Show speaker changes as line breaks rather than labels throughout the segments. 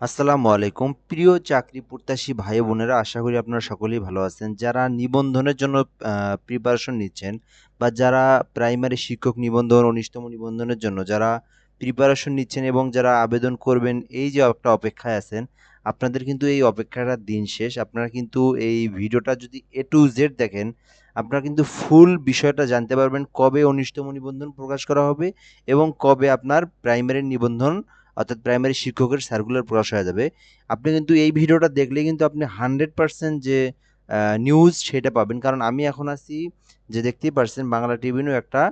আসসালামু আলাইকুম। প্রিয় চাকরি প্রত্যাশী ভাই বোনেরা, আশা করি আপনারা সকলেই ভালো আছেন। যারা নিবন্ধনের জন্য প্রিপারেশন নিচ্ছেন বা যারা প্রাইমারি শিক্ষক নিবন্ধন উনিশতম নিবন্ধনের জন্য যারা প্রিপারেশন নিচ্ছেন এবং যারা আবেদন করবেন, এই যে একটা অপেক্ষায় আছেন, আপনাদের কিন্তু এই অপেক্ষাটা দিন শেষ। আপনারা কিন্তু এই ভিডিওটা যদি এ টু জেড দেখেন, আপনারা কিন্তু ফুল বিষয়টা জানতে পারবেন কবে অনিষ্টম নিবন্ধন প্রকাশ করা হবে এবং কবে আপনার প্রাইমারি নিবন্ধন অর্থাৎ প্রাইমারি শিক্ষকের সার্কুলার প্রকাশ হয়ে যাবে। আপনি কিন্তু এই ভিডিওটা দেখলে কিন্তু আপনি হান্ড্রেড পারসেন্ট যে নিউজ সেটা পাবেন। কারণ আমি এখন আছি যে দেখতেই পারছেন বাংলা টিভিনও একটা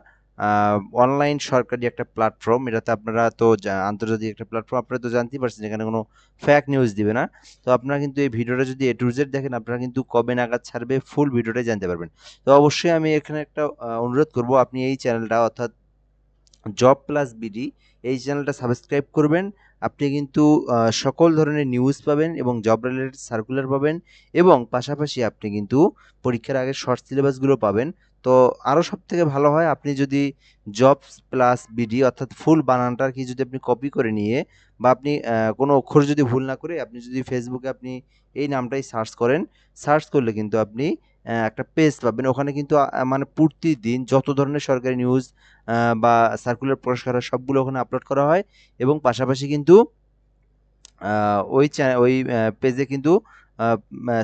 অনলাইন সরকারি একটা প্ল্যাটফর্ম এটাতে আপনারা তো আন্তর্জাতিক একটা প্ল্যাটফর্ম আপনারা তো জানতেই পারছেন এখানে কোনো ফ্যাক নিউজ দিবে না। তো আপনারা কিন্তু এই ভিডিওটা যদি এ টু জেড দেখেন, আপনারা কিন্তু কবে নাগাদ ছাড়বে ফুল ভিডিওটাই জানতে পারবেন। তো অবশ্যই আমি এখানে একটা অনুরোধ করব, আপনি এই চ্যানেলটা অর্থাৎ জব প্লাস বিডি এই চ্যানেলটা সাবস্ক্রাইব করবেন। আপনি কিন্তু সকল ধরনের নিউজ পাবেন এবং জব রিলেটেড সার্কুলার পাবেন এবং পাশাপাশি আপনি কিন্তু পরীক্ষার আগে শর্ট সিলেবাসগুলো পাবেন। তো আরও সব থেকে ভালো হয়, আপনি যদি জব প্লাস বিডি অর্থাৎ ফুল বানানটার কি যদি আপনি কপি করে নিয়ে বা আপনি কোনো অক্ষর যদি ভুল না করে আপনি যদি ফেসবুকে আপনি এই নামটাই সার্চ করেন সার্চ করলে কিন্তু আপনি একটা পেজ পাবেন। ওখানে কিন্তু মানে প্রতিদিন যত ধরনের সরকারি নিউজ বা সার্কুলার পুরস্কার করা সবগুলো ওখানে আপলোড করা হয় এবং পাশাপাশি কিন্তু ওই ওই পেজে কিন্তু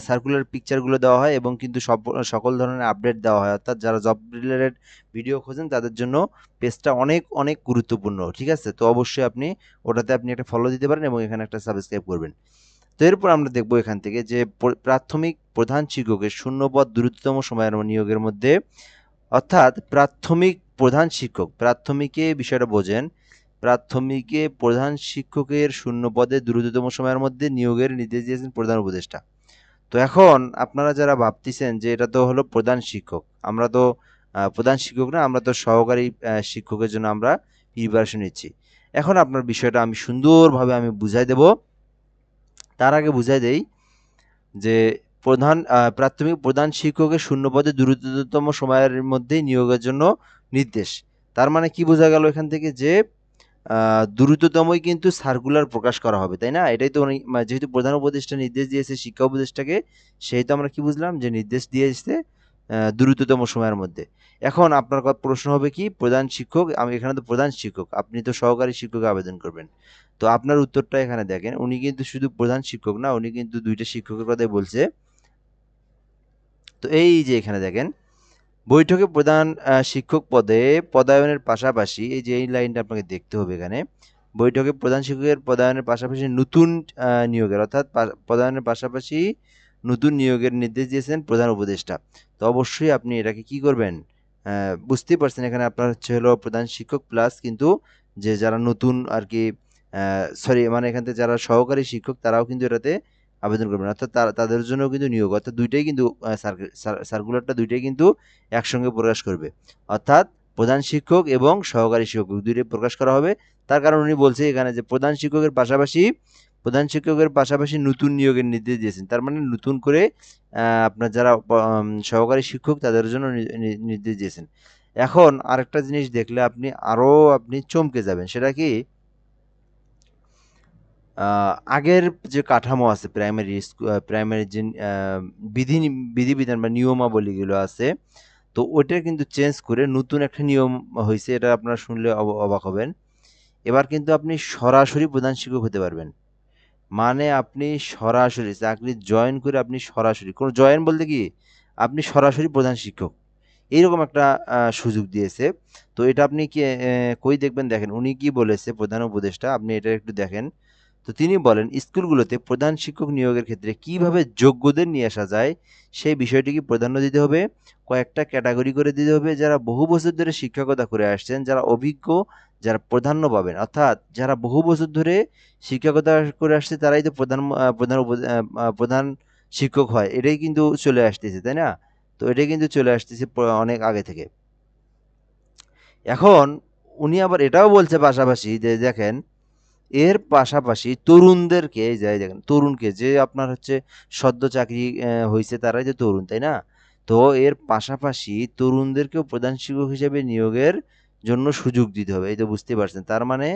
সার্কুলার পিকচারগুলো দেওয়া হয় এবং কিন্তু সব, সকল ধরনের আপডেট দেওয়া হয়। অর্থাৎ যারা জব রিলেটেড ভিডিও খোঁজেন, তাদের জন্য পেজটা অনেক অনেক গুরুত্বপূর্ণ, ঠিক আছে? তো অবশ্যই আপনি ওটাতে আপনি একটা ফলো দিতে পারেন এবং এখানে একটা সাবস্ক্রাইব করবেন। তো এরপর আমরা দেখব এখান থেকে যে প্রাথমিক প্রধান শিক্ষকের শূন্যপদ দ্রুততম সময়ের নিয়োগের মধ্যে। অর্থাৎ প্রাথমিক প্রধান শিক্ষক, প্রাথমিকে বিষয়টা বোঝেন। প্রাথমিকে প্রধান শিক্ষকের শূন্য পদে দ্রুততম সময়ের মধ্যে নিয়োগের নির্দেশ দিয়েছেন প্রধান উপদেষ্টা। তো এখন আপনারা যারা ভাবতেছেন যে এটা তো হলো প্রধান শিক্ষক, আমরা তো প্রধান শিক্ষক না, আমরা তো সহকারী শিক্ষকের জন্য আমরা প্রিপারেশন নিচ্ছি। এখন আপনার বিষয়টা আমি সুন্দরভাবে আমি বুঝাই দেব। তার আগে বুঝাই দেই যে প্রধান প্রাথমিক প্রধান শিক্ষকের শূন্য পদে দ্রুততম সময়ের মধ্যেই নিয়োগের জন্য নির্দেশ। তার মানে কি বোঝা গেল এখান থেকে যে দ্রুততমই কিন্তু সার্কুলার প্রকাশ করা হবে, তাই না? এটাই তো যেহেতু প্রধান উপদেষ্টা নির্দেশ দিয়েছে, শিক্ষা উপদেষ্টাকে, সেহেতু আমরা কি বুঝলাম যে নির্দেশ দিয়ে দিয়েছে দ্রুততম সময়ের মধ্যে। এখন আপনার প্রশ্ন হবে কি, প্রধান শিক্ষক, আমি এখানে তো প্রধান শিক্ষক, আপনি তো সহকারী শিক্ষক আবেদন করবেন। তো আপনার উত্তরটা এখানে দেখেন, উনি কিন্তু শুধু প্রধান শিক্ষক না, উনি কিন্তু দুইটা শিক্ষকের কথাই বলছে। তো এই যে এখানে দেখেন, বৈঠকে প্রধান শিক্ষক পদে পদায়নের পাশাপাশি, এই যে এই লাইনটা আপনাকে দেখতে হবে এখানে, বৈঠকে প্রধান শিক্ষকের পদায়নের পাশাপাশি নতুন নিয়োগের, অর্থাৎ পদায়নের পাশাপাশি নতুন নিয়োগের নির্দেশ দিয়েছেন প্রধান উপদেষ্টা। তো অবশ্যই আপনি এটাকে কি করবেন? বুঝতেই পারছেন এখানে আপনার হচ্ছে হলো প্রধান শিক্ষক প্লাস কিন্তু যে যারা নতুন আর কি সরি মানে এখান থেকে যারা সহকারী শিক্ষক, তারাও কিন্তু এটাতে আবেদন করবেন। অর্থাৎ তাদের জন্য কিন্তু নিয়োগ, অর্থাৎ দুইটাই কিন্তু সার্কুলারটা দুইটাই কিন্তু একসঙ্গে প্রকাশ করবে। অর্থাৎ প্রধান শিক্ষক এবং সহকারী শিক্ষক দুইটাই প্রকাশ করা হবে। তার কারণ উনি বলছে এখানে যে প্রধান শিক্ষকের পাশাপাশি, প্রধান শিক্ষকের পাশাপাশি নতুন নিয়োগের নির্দেশ দিয়েছেন। তার মানে নতুন করে আপনার যারা সহকারী শিক্ষক তাদের জন্য নির্দেশ দিয়েছেন। এখন আরেকটা জিনিস দেখলে আপনি আরও আপনি চমকে যাবেন। সেটা কি? আগের যে কাঠামো আছে প্রাইমারি প্রাইমারি যে বিধি, বিধিবিধান বা নিয়মাবলীগুলো আছে, তো ওইটা কিন্তু চেঞ্জ করে নতুন একটা নিয়ম হয়েছে, এটা আপনারা শুনলে অবাক হবেন। এবার কিন্তু আপনি সরাসরি প্রধান শিক্ষক হতে পারবেন। মানে আপনি সরাসরি চাকরি জয়েন করে আপনি সরাসরি, কোনো জয়েন বলতে কি? আপনি সরাসরি প্রধান শিক্ষক। এইরকম একটা সুযোগ দিয়েছে। তো এটা আপনি কি কই দেখবেন? দেখেন, উনি কি বলেছে, প্রধান উপদেষ্টা, আপনি এটা একটু দেখেন। তো তিনি বলেন, স্কুলগুলোতে প্রধান শিক্ষক নিয়োগের ক্ষেত্রে কীভাবে যোগ্যদের নিয়ে আসা যায় সেই বিষয়টিকে প্রাধান্য দিতে হবে। কয়েকটা ক্যাটাগরি করে দিতে হবে যারা বহু বছর ধরে শিক্ষকতা করে আসছেন, যারা অভিজ্ঞ, যারা প্রাধান্য পাবেন। অর্থাৎ যারা বহু বছর ধরে শিক্ষকতা করে আসছে, তারাই তো প্রধান প্রধান প্রধান শিক্ষক হয়। এটাই কিন্তু চলে আসতেছে, তাই না? তো এটাই কিন্তু চলে আসতেছে অনেক আগে থেকে। এখন উনি আবার এটাও বলছে পাশাপাশি যে, দেখেন এর পাশাপাশি তরুণদেরকে যাই দেখেন, তরুণকে যে আপনার হচ্ছে সদ্য চাকরি হয়েছে তারাই যে তরুণ, তাই না? তো এর পাশাপাশি তরুণদেরকেও প্রধান শিক্ষক হিসেবে নিয়োগের জন্য সুযোগ দিতে হবে, এই তো বুঝতে পারছেন। তার মানে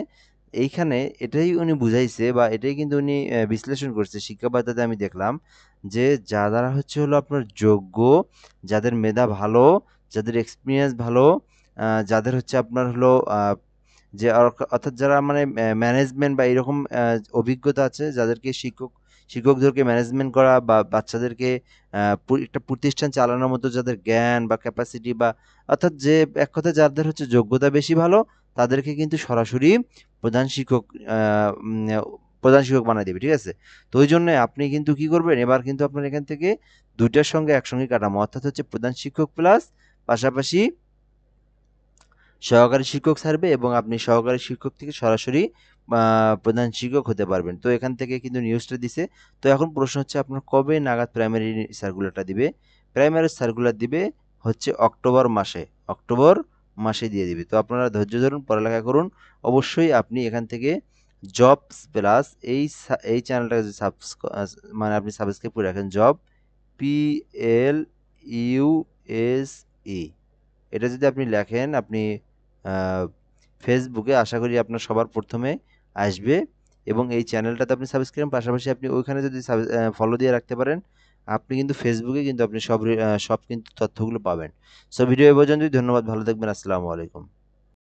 এইখানে এটাই উনি বুঝাইছে বা এটাই কিন্তু উনি বিশ্লেষণ করছে। শিক্ষা বার্তাতে আমি দেখলাম যে যারা হচ্ছে হলো আপনার যোগ্য, যাদের মেধা ভালো, যাদের এক্সপিরিয়েন্স ভালো যাদের হচ্ছে আপনার হলো যে অর্থাৎ যারা মানে ম্যানেজমেন্ট বা এরকম অভিজ্ঞতা আছে, যাদেরকে শিক্ষক, শিক্ষকদেরকে ম্যানেজমেন্ট করা বা বাচ্চাদেরকে একটা প্রতিষ্ঠান চালানোর মতো যাদের জ্ঞান বা ক্যাপাসিটি বা, অর্থাৎ যে এক কথায় যাদের হচ্ছে যোগ্যতা বেশি ভালো, তাদেরকে কিন্তু সরাসরি প্রধান শিক্ষক প্রধান শিক্ষক বানাই দেবে, ঠিক আছে? তো ওই জন্য আপনি কিন্তু কি করবেন, এবার কিন্তু আপনার এখান থেকে দুইটার সঙ্গে একসঙ্গে কাটামো অর্থাৎ হচ্ছে প্রধান শিক্ষক প্লাস পাশাপাশি সহকারী শিক্ষক ছাড়বে এবং আপনি সহকারী শিক্ষক থেকে সরাসরি প্রধান শিক্ষক হতে পারবেন। তো এখান থেকে কিন্তু নিউজটা দিছে। তো এখন প্রশ্ন হচ্ছে আপনার কবে নাগাদ প্রাইমারি সার্কুলারটা দিবে? প্রাইমারি সার্কুলার দিবে হচ্ছে অক্টোবর মাসে। অক্টোবর মাসে দিয়ে দিবে। তো আপনারা ধৈর্য ধরুন, পড়ালেখা করুন। অবশ্যই আপনি এখান থেকে জবস প্লাস এই এই চ্যানেলটা যদি মানে আপনি সাবস্ক্রাইব করে রাখেন job P L U S ই এটা যদি আপনি লেখেন, আপনি ফেসবুকে আশা করি আপনার সবার প্রথমে আসবে এবং এই চ্যানেলটাতে আপনি সাবস্ক্রাইব পাশাপাশি আপনি ওইখানে যদি ফলো দিয়ে রাখতে পারেন, আপনি কিন্তু ফেসবুকে কিন্তু আপনি সব সব কিন্তু তথ্যগুলো পাবেন। সো ভিডিও এ পর্যন্তই। ধন্যবাদ। ভালো থাকবেন। আসসালামু আলাইকুম।